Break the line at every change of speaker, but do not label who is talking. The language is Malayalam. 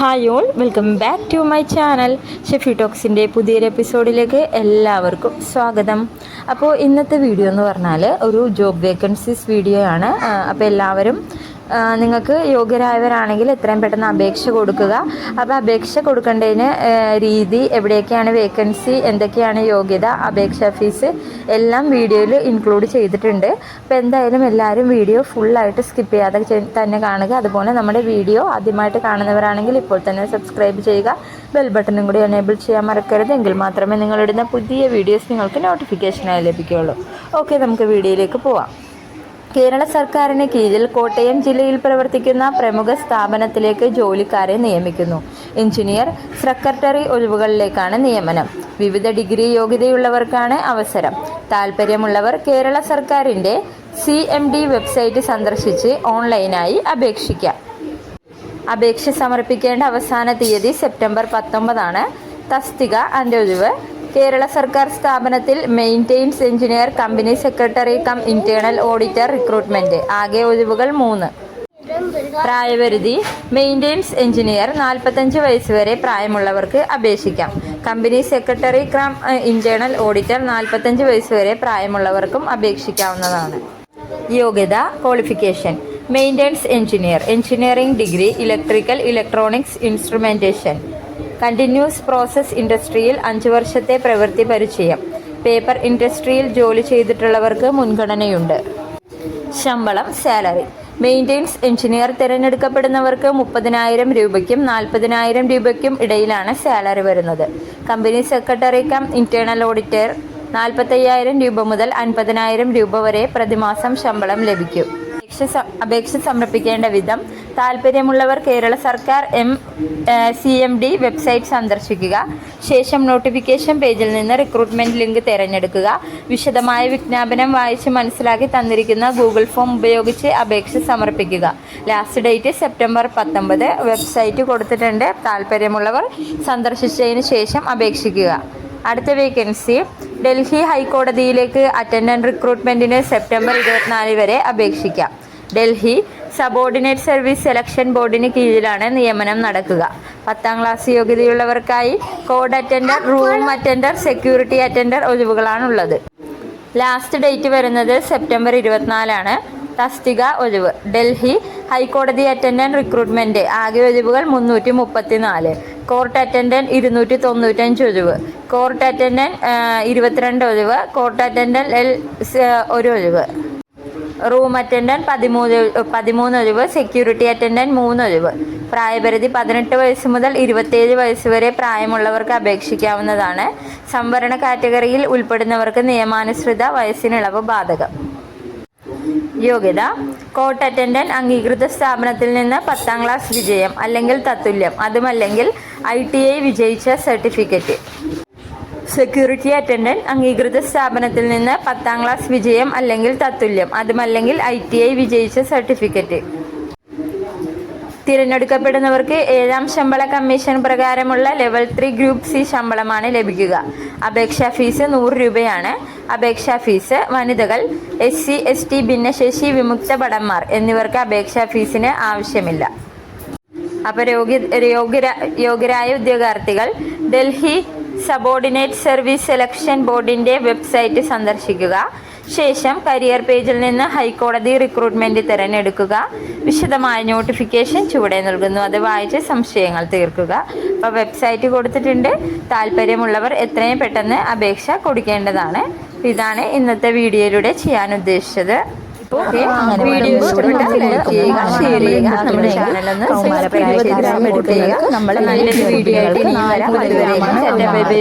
Hi all welcome back to my channel. Shefi ടോക്സിന്റെ പുതിയൊരു എപ്പിസോഡിലേക്ക് എല്ലാവർക്കും സ്വാഗതം. അപ്പോൾ ഇന്നത്തെ വീഡിയോ എന്ന് പറഞ്ഞാൽ ഒരു ജോബ് വേക്കൻസീസ് വീഡിയോ ആണ്. അപ്പോൾ എല്ലാവരും നിങ്ങൾക്ക് യോഗ്യരായവരാണെങ്കിൽ എത്രയും പെട്ടെന്ന് അപേക്ഷ കൊടുക്കുക. അപ്പോൾ അപേക്ഷ കൊടുക്കേണ്ടതിന് രീതി എവിടെയൊക്കെയാണ് വേക്കൻസി എന്തൊക്കെയാണ് യോഗ്യത അപേക്ഷാ ഫീസ് എല്ലാം വീഡിയോയിൽ ഇൻക്ലൂഡ് ചെയ്തിട്ടുണ്ട്. അപ്പോൾ എന്തായാലും എല്ലാവരും വീഡിയോ ഫുള്ളായിട്ട് സ്കിപ്പ് ചെയ്യാതെ തന്നെ കാണുക. അതുപോലെ നമ്മുടെ വീഡിയോ ആദ്യമായിട്ട് കാണുന്നവരാണെങ്കിൽ ഇപ്പോൾ തന്നെ സബ്സ്ക്രൈബ് ചെയ്യുക. ബെൽ ബട്ടണും കൂടി എനേബിൾ ചെയ്യാൻ മറക്കരുത്. എങ്കിൽ മാത്രമേ നിങ്ങളിടുന്ന പുതിയ വീഡിയോസ് നിങ്ങൾക്ക് നോട്ടിഫിക്കേഷനായി ലഭിക്കുകയുള്ളൂ. ഓക്കെ നമുക്ക് വീഡിയോയിലേക്ക് പോവാം. കേരള സർക്കാരിന് കീഴിൽ കോട്ടയം ജില്ലയിൽ പ്രവർത്തിക്കുന്ന പ്രമുഖ സ്ഥാപനത്തിലേക്ക് ജോലിക്കാരെ നിയമിക്കുന്നു. എഞ്ചിനീയർ സെക്രട്ടറി ഒഴിവുകളിലേക്കാണ് നിയമനം. വിവിധ ഡിഗ്രി യോഗ്യതയുള്ളവർക്കാണ് അവസരം. താൽപ്പര്യമുള്ളവർ കേരള സർക്കാരിന്റെ സി എം ഡി വെബ്സൈറ്റ് സന്ദർശിച്ച് ഓൺലൈനായി അപേക്ഷിക്കാം. അപേക്ഷ സമർപ്പിക്കേണ്ട അവസാന തീയതി സെപ്റ്റംബർ പത്തൊമ്പതാണ്. തസ്തിക അന്റൊഴിവ് കേരള സർക്കാർ സ്ഥാപനത്തിൽ maintenance engineer company secretary cum internal auditor recruitment. ആകെ ഒഴിവുകൾ മൂന്ന്. പ്രായപരിധി മെയിന്റെയിൻസ് എഞ്ചിനീയർ നാൽപ്പത്തഞ്ച് വയസ്സ് വരെ പ്രായമുള്ളവർക്ക് അപേക്ഷിക്കാം. Company secretary cum internal auditor നാൽപ്പത്തഞ്ച് വയസ്സ് വരെ പ്രായമുള്ളവർക്കും അപേക്ഷിക്കാവുന്നതാണ്. യോഗ്യത qualification. Maintenance engineer engineering degree electrical electronics instrumentation continuous process ഇൻഡസ്ട്രിയിൽ അഞ്ച് വർഷത്തെ പ്രവൃത്തി പരിചയം. പേപ്പർ ഇൻഡസ്ട്രിയിൽ ജോലി ചെയ്തിട്ടുള്ളവർക്ക് മുൻഗണനയുണ്ട്. ശമ്പളം സാലറി. മെയിന്റെയിൻസ് എഞ്ചിനീയർ തിരഞ്ഞെടുക്കപ്പെടുന്നവർക്ക് മുപ്പതിനായിരം രൂപയ്ക്കും നാൽപ്പതിനായിരം രൂപയ്ക്കും ഇടയിലാണ് സാലറി വരുന്നത്. Company secretary cum internal auditor നാൽപ്പത്തയ്യായിരം രൂപ മുതൽ അൻപതിനായിരം രൂപ വരെ പ്രതിമാസം ശമ്പളം ലഭിക്കും. അപേക്ഷ അപേക്ഷ സമർപ്പിക്കേണ്ട വിധം താല്പര്യമുള്ളവർ കേരള സർക്കാർ M C M D website സന്ദർശിക്കുക. ശേഷം നോട്ടിഫിക്കേഷൻ പേജിൽ നിന്ന് റിക്രൂട്ട്മെന്റ് ലിങ്ക് തിരഞ്ഞെടുക്കുക. വിശദമായ വിജ്ഞാപനം വായിച്ച് മനസ്സിലാക്കി തന്നിരിക്കുന്ന ഗൂഗിൾ ഫോം ഉപയോഗിച്ച് അപേക്ഷ സമർപ്പിക്കുക. ലാസ്റ്റ് ഡേറ്റ് സെപ്റ്റംബർ പത്തൊമ്പത്. വെബ്സൈറ്റ് കൊടുത്തിട്ടുണ്ട്. താല്പര്യമുള്ളവർ സന്ദർശിച്ചതിന് ശേഷം അപേക്ഷിക്കുക. അടുത്ത വേക്കൻസി. ഡൽഹി ഹൈക്കോടതിയിലേക്ക് അറ്റൻഡന്റ് റിക്രൂട്ട്മെന്റിന് സെപ്റ്റംബർ ഇരുപത്തിനാല് വരെ അപേക്ഷിക്കാം. ഡൽഹി സബോർഡിനേറ്റ് സർവീസ് സെലക്ഷൻ ബോർഡിന് കീഴിലാണ് നിയമനം നടക്കുക. പത്താം class യോഗ്യതയുള്ളവർക്കായി code attender room attender security attender ഒഴിവുകളാണുള്ളത്. Last date വരുന്നത് സെപ്റ്റംബർ ഇരുപത്തിനാലാണ്. തസ്തിക ഒഴിവ്. ഡൽഹി ഹൈക്കോടതി അറ്റൻഡന്റ് റിക്രൂട്ട്മെന്റ്. ആകെ ഒഴിവുകൾ മുന്നൂറ്റി മുപ്പത്തിനാല് കോർട്ട് അറ്റൻഡന്റ് ഇരുന്നൂറ്റി തൊണ്ണൂറ്റഞ്ച് ഒഴിവ്. കോർട്ട് അറ്റൻഡന്റ് ഇരുപത്തിരണ്ട് ഒഴിവ്. കോർട്ട് സ- ഒരു ഒഴിവ്. റൂം അറ്റൻഡന്റ് പതിമൂന്ന് പതിമൂന്ന് ഒഴിവ് സെക്യൂരിറ്റി അറ്റൻഡന്റ് മൂന്ന് ഒഴിവ്. പ്രായപരിധി പതിനെട്ട് വയസ്സ് മുതൽ ഇരുപത്തേഴ് വയസ്സ് വരെ പ്രായമുള്ളവർക്ക് അപേക്ഷിക്കാവുന്നതാണ്. സംവരണ കാറ്റഗറിയിൽ ഉൾപ്പെടുന്നവർക്ക് നിയമാനുസൃത വയസ്സിനിളവ് ബാധകം. യോഗ്യത കോട്ട് അറ്റൻഡന്റ് അംഗീകൃത സ്ഥാപനത്തിൽ നിന്ന് പത്താം ക്ലാസ് വിജയം അല്ലെങ്കിൽ തത്തുല്യം. അതുമല്ലെങ്കിൽ ഐ ടി ഐ വിജയിച്ച സർട്ടിഫിക്കറ്റ് സെക്യൂരിറ്റി അറ്റൻഡന്റ് അംഗീകൃത സ്ഥാപനത്തിൽ നിന്ന് പത്താം ക്ലാസ് വിജയം അല്ലെങ്കിൽ തത്തുല്യം അതുമല്ലെങ്കിൽ ഐ ടി ഐ വിജയിച്ച സർട്ടിഫിക്കറ്റ് തിരഞ്ഞെടുക്കപ്പെടുന്നവർക്ക് ഏഴാം ശമ്പള കമ്മീഷൻ പ്രകാരമുള്ള ലെവൽ ത്രീ ഗ്രൂപ്പ് സി ശമ്പളമാണ് ലഭിക്കുക. അപേക്ഷാ ഫീസ് നൂറ് രൂപയാണ്. അപേക്ഷാ ഫീസ് വനിതകൾ എസ് സി എസ് ടി ഭിന്നശേഷി വിമുക്ത ഭടന്മാർ എന്നിവർക്ക് അപേക്ഷാ ഫീസിന് ആവശ്യമില്ല. അപ്പോൾ യോഗ്യ യോഗ്യരായ ഉദ്യോഗാർത്ഥികൾ ഡൽഹി സബോർഡിനേറ്റ് സർവീസ് സെലക്ഷൻ ബോർഡിന്റെ വെബ്സൈറ്റ് സന്ദർശിക്കുക. ശേഷം കരിയർ പേജിൽ നിന്ന് ഹൈക്കോടതി റിക്രൂട്ട്മെന്റ് തിരഞ്ഞെടുക്കുക. വിശദമായ നോട്ടിഫിക്കേഷൻ ചുവടെ നൽകുന്നു. അത് വായിച്ച് സംശയങ്ങൾ തീർക്കുക. അപ്പോൾ വെബ്സൈറ്റ് കൊടുത്തിട്ടുണ്ട്. താല്പര്യമുള്ളവർ എത്രയും പെട്ടെന്ന് അപേക്ഷ കൊടുക്കേണ്ടതാണ്. ഇതാണ് ഇന്നത്തെ വീഡിയോയിലൂടെ ചെയ്യാൻ ഉദ്ദേശിച്ചത്. ഓക്കെ വീഡിയോ ഇഷ്ടപ്പെട്ടാൽ ലൈക്ക് ചെയ്യുക ഷെയർ ചെയ്യുക നമ്മുടെ ചാനൽ ഒന്ന് സബ്സ്ക്രൈബ് നമ്മൾ നല്ലൊരു വീഡിയോ ആയിട്ട് ഇനി വരാം. അതുവരെ ബൈ ബൈ